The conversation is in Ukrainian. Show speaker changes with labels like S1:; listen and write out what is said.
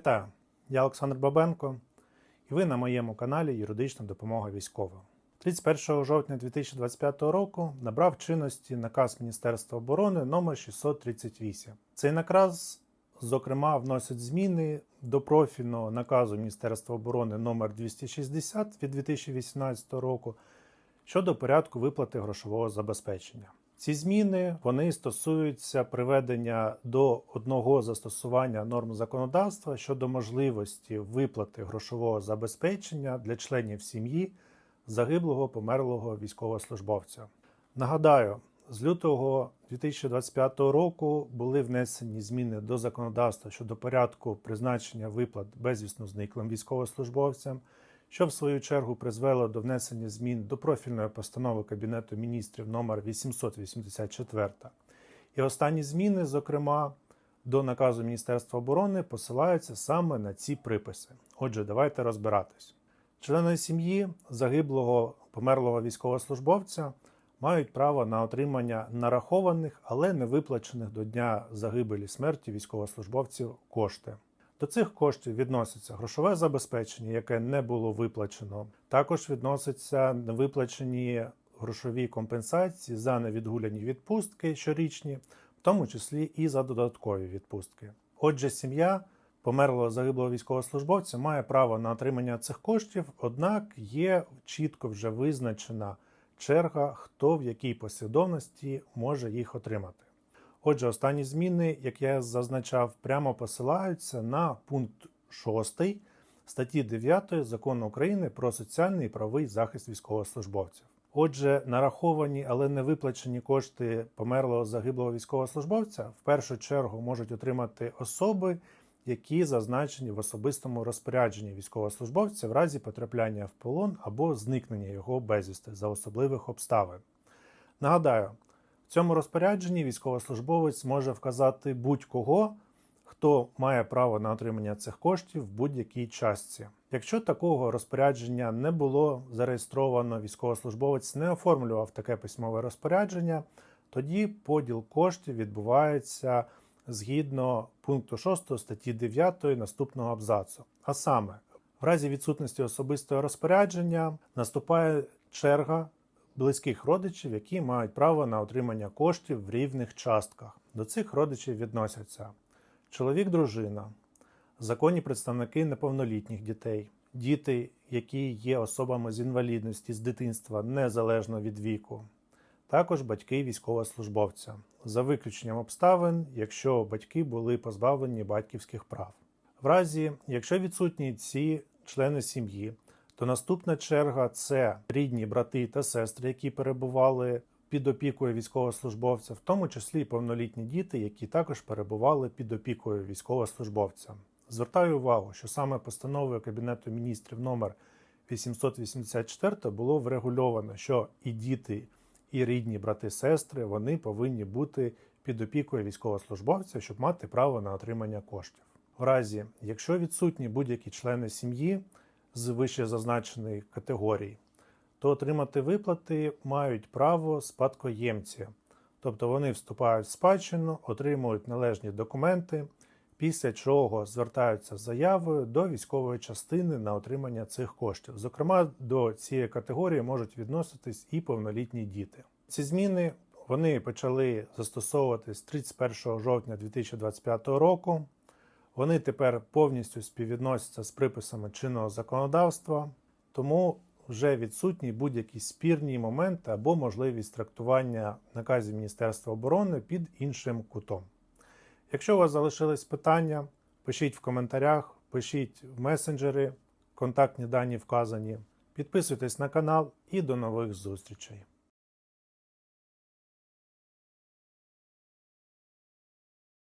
S1: Вітаю, я Олександр Бабенко, і ви на моєму каналі Юридична допомога військовим. 31 жовтня 2025 року набрав чинності наказ Міністерства оборони номер 638. Цей наказ, зокрема, вносить зміни до профільного наказу Міністерства оборони номер 260 від 2018 року щодо порядку виплати грошового забезпечення. Ці зміни вони стосуються приведення до одного застосування норм законодавства щодо можливості виплати грошового забезпечення для членів сім'ї загиблого померлого військовослужбовця. Нагадаю, з лютого 2025 року були внесені зміни до законодавства щодо порядку призначення виплат безвісно зниклим військовослужбовцям, що в свою чергу призвело до внесення змін до профільної постанови Кабінету міністрів номер 884. І останні зміни, зокрема, до наказу Міністерства оборони посилаються саме на ці приписи. Отже, давайте розбиратись. Члени сім'ї загиблого померлого військовослужбовця мають право на отримання нарахованих, але не виплачених до дня загибелі смерті військовослужбовців кошти. До цих коштів відноситься грошове забезпечення, яке не було виплачено. Також відносяться невиплачені грошові компенсації за невідгуляні відпустки щорічні, в тому числі і за додаткові відпустки. Отже, сім'я померлого загиблого військовослужбовця має право на отримання цих коштів, однак є чітко вже визначена черга, хто в якій послідовності може їх отримати. Отже, останні зміни, як я зазначав, прямо посилаються на пункт 6 статті 9 закону України про соціальний і правовий захист військовослужбовців. Отже, нараховані, але не виплачені кошти померлого загиблого військовослужбовця в першу чергу можуть отримати особи, які зазначені в особистому розпорядженні військовослужбовця в разі потрапляння в полон або зникнення його безвісти за особливих обставин. Нагадаю, цьому розпорядженні військовослужбовець може вказати будь-кого, хто має право на отримання цих коштів в будь-якій частці. Якщо такого розпорядження не було зареєстровано, військовослужбовець не оформлював таке письмове розпорядження, тоді поділ коштів відбувається згідно пункту 6 статті 9 наступного абзацу. А саме, в разі відсутності особистого розпорядження наступає черга близьких родичів, які мають право на отримання коштів в рівних частках. До цих родичів відносяться чоловік, дружина, законні представники неповнолітніх дітей, діти, які є особами з інвалідності з дитинства незалежно від віку, також батьки військовослужбовця, за виключенням обставин, якщо батьки були позбавлені батьківських прав. В разі, якщо відсутні ці члени сім'ї, то наступна черга це рідні брати та сестри, які перебували під опікою військовослужбовця, в тому числі і повнолітні діти, які також перебували під опікою військовослужбовця. Звертаю увагу, що саме постановою Кабінету міністрів номер 884 було врегульовано, що і діти, і рідні брати сестри вони повинні бути під опікою військовослужбовця, щоб мати право на отримання коштів. В разі, якщо відсутні будь-які члени сім'ї з вище зазначеної категорії, то отримати виплати мають право спадкоємці, тобто вони вступають в спадщину, отримують належні документи, після чого звертаються з заявою до військової частини на отримання цих коштів. Зокрема, до цієї категорії можуть відноситись і повнолітні діти. Ці зміни вони почали застосовуватись 31 жовтня 2025 року. Вони тепер повністю співвідносяться з приписами чинного законодавства, тому вже відсутні будь-які спірні моменти або можливість трактування наказів Міністерства оборони під іншим кутом. Якщо у вас залишились питання, пишіть в коментарях, пишіть в месенджери, контактні дані вказані. Підписуйтесь на канал і до нових зустрічей!